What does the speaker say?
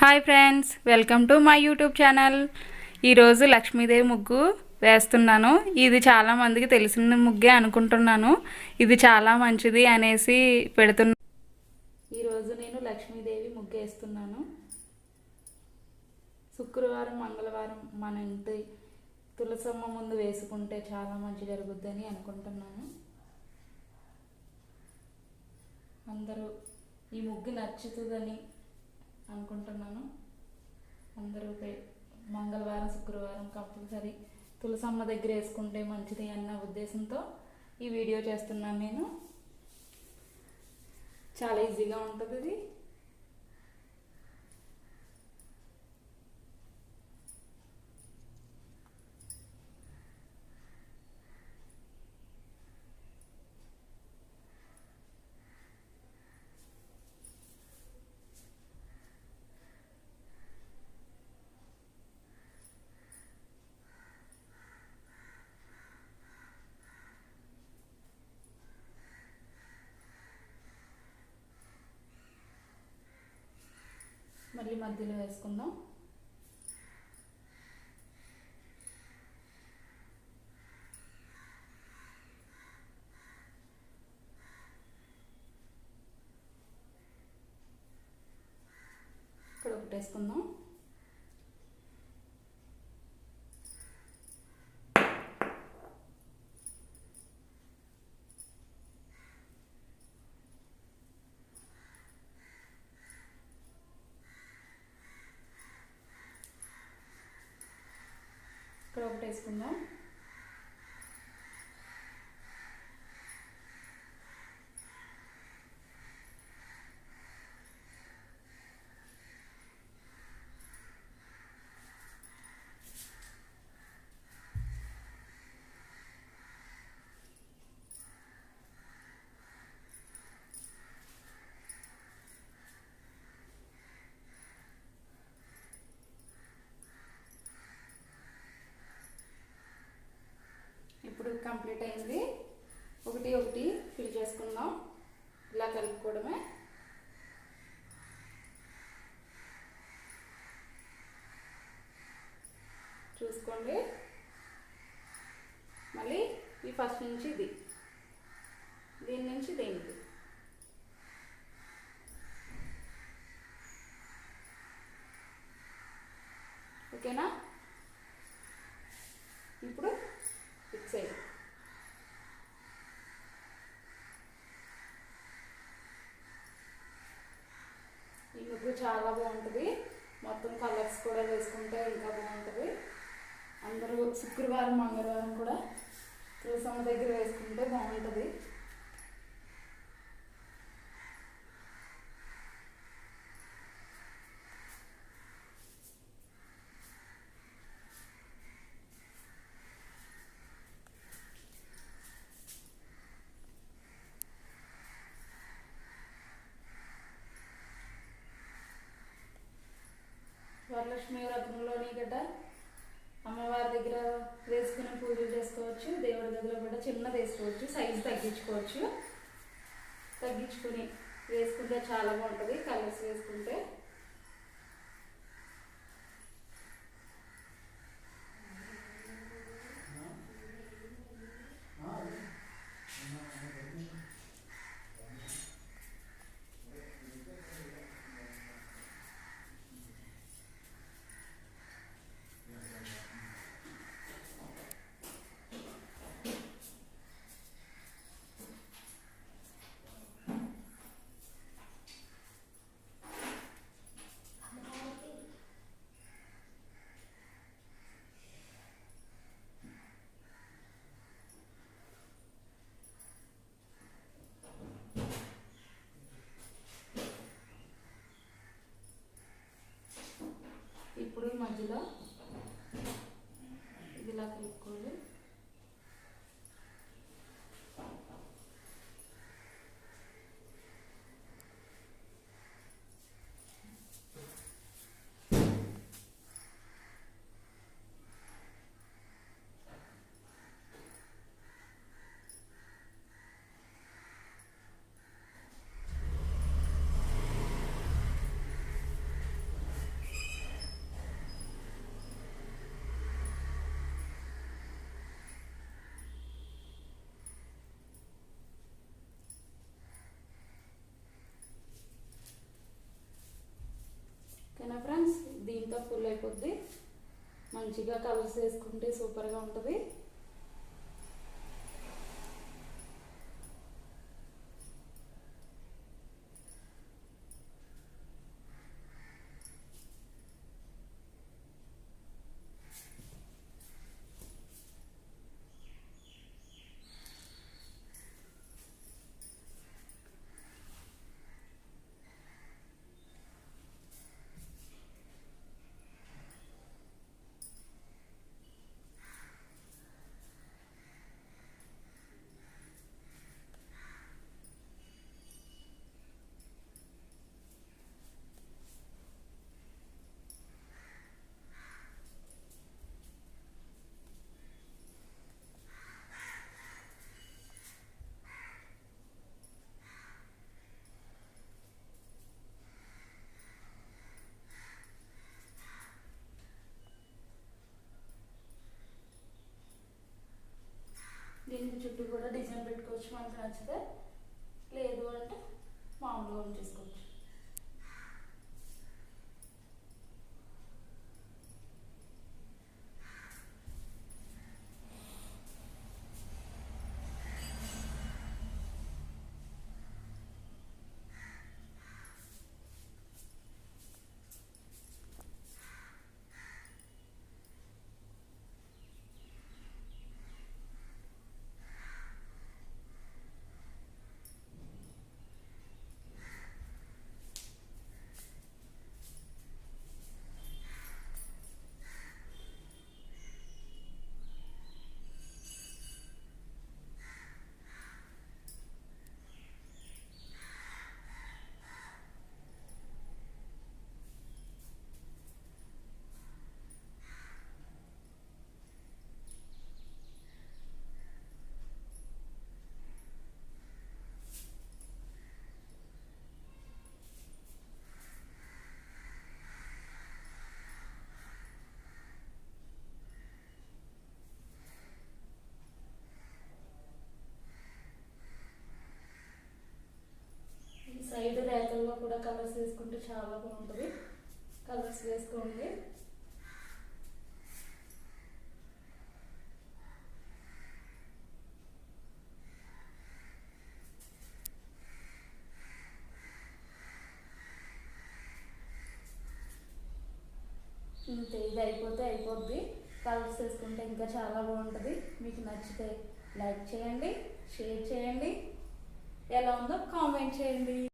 Hi friends welcome to my YouTube channel. ఈరోజు లక్ష్మీదేవి ముగ్గు వేస్తున్నాను. ఇది చాలామందికి తెలిసిన ముగ్గే అనుకుంటున్నాను. ఇది చాలా మంచిది అనేసి పెడుతున్నా ఈరోజు నేను లక్ష్మీదేవి ముగ్గు వేస్తున్నాను. శుక్రవారం మంగళవారం మన ఇంటి తులసమ్మ ముందు వేసుకుంటే చాలా మంచి జరుగుద్దని అనుకుంటున్నాను. అందరూ ఈ ముగ్గు నచ్చుతుందని అనుకుంటున్నాను. అందరూ మంగళవారం శుక్రవారం కంపల్సరీ తులసమ్మ దగ్గర వేసుకుంటే మంచిది అన్న ఉద్దేశంతో ఈ వీడియో చేస్తున్నాను నేను. చాలా ఈజీగా ఉంటుంది ఇది. మళ్ళీ మధ్యలో వేసుకుందాం. ఇక్కడ ఒకటి వేసుకుందాం. ఇక్కడ ఒకటి వేసుకుందాం. ఇప్పుడు కంప్లీట్ అయింది. ఒకటి ఒకటి ఫిల్ చేసుకుందాం. ఇలా కలుపుకోవడమే. చూసుకోండి. మళ్ళీ ఈ ఫస్ట్ నుంచి ఇది. దీని నుంచి దీనికి. ఓకేనా ఇప్పుడు ఫిక్స్ అయ్యి ఈ ముగ్గు చాలా బాగుంటుంది. మొత్తం కలర్స్ కూడా వేసుకుంటే ఇంకా బాగుంటుంది. అందరూ శుక్రవారం మంగళవారం కూడా తులసమ్మ దగ్గర వేసుకుంటే బాగుంటుంది. వరలక్ష్మి వ్రతంలోని గట్ట అమ్మవారి దగ్గర వేసుకుని పూజలు చేసుకోవచ్చు దేవుడి దగ్గర కూడా చిన్నది వేసుకోవచ్చు సైజు తగ్గించుకోవచ్చు. తగ్గించుకుని వేసుకుంటే చాలా బాగుంటుంది కలర్స్ వేసుకుంటే. అయిపోద్ది. మంచిగా కలర్స్ వేసుకుంటే సూపర్గా ఉంటుంది దీనికి చుట్టూ కూడా డిజైన్ మనకు నచ్చితే లేదు అంటే మామూలుగా ఉంచేసుకోవచ్చు ఈ సైడ్ రేఖల్లో కూడా కలర్స్ వేసుకుంటే చాలా బాగుంటుంది. కలర్స్ వేసుకోండి. ఇంతే ఇది అయిపోతే అయిపోద్ది. కలర్స్ వేసుకుంటే ఇంకా చాలా బాగుంటుంది. మీకు నచ్చితే లైక్ చేయండి షేర్ చేయండి. ఎలా ఉందో కామెంట్ చేయండి.